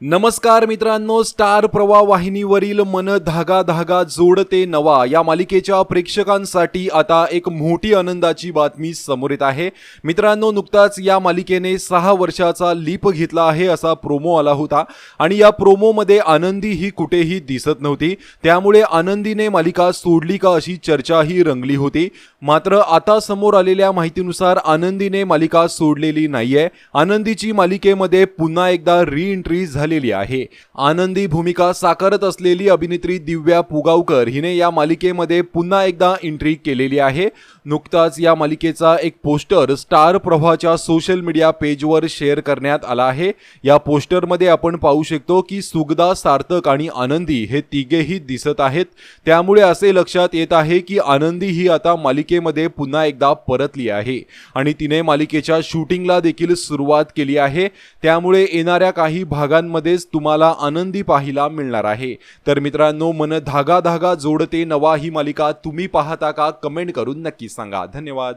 नमस्कार मित्रांनो स्टार प्रवाह वाहिनीवरील मन धागा धागा जोडते नवा. या मालिकेच्या प्रेक्षकांसाठी आता एक मोठी आनंदाची बातमी समोर येत आहे. मित्रांनो नुकताच या मालिकेने सहा वर्षाचा लीप घेतला आहे असा प्रोमो आला होता. आणि या प्रोमोमध्ये आनंदी ही कुठेही दिसत नव्हती. त्यामुळे आनंदीने मालिका सोडली का अशी चर्चाही रंगली होती. मात्र आता समोर आलेल्या माहितीनुसार आनंदीने मालिका सोडलेली नाहीये. आनंदीची मालिकेमध्ये पुन्हा एकदा रिएंट्री झाली झालेली आहे. आनंदी भूमिका साकारत असलेली अभिनेत्री दिव्या पुगावकर हिने या मालिकेमध्ये पुन्हा एकदा एंट्री केलेली आहे. नुकताच या मालिकेचा एक पोस्टर स्टार प्रभाच्या सोशल मीडिया पेजवर शेअर करण्यात आला आहे. या पोस्टरमध्ये आपण पाहू शकतो की सुगदा सार्थक आणि आनंदी हे तिघेही दिसत आहेत. त्यामुळे असे लक्षात येत आहे की आनंदी ही आता मालिकेमध्ये पुन्हा एकदा परतली आहे. आणि तिने मालिकेच्या शूटिंगला देखील सुरुवात केली आहे. त्यामुळे येणाऱ्या काही भागांमध्ये मध्येच तुम्हाला आनंदी पाहायला मिळणार आहे. तर मित्रांनो मन धागा धागा जोडते नवा ही मालिका. तुम्ही पाहता का? कमेंट करून नक्की सांगा. धन्यवाद.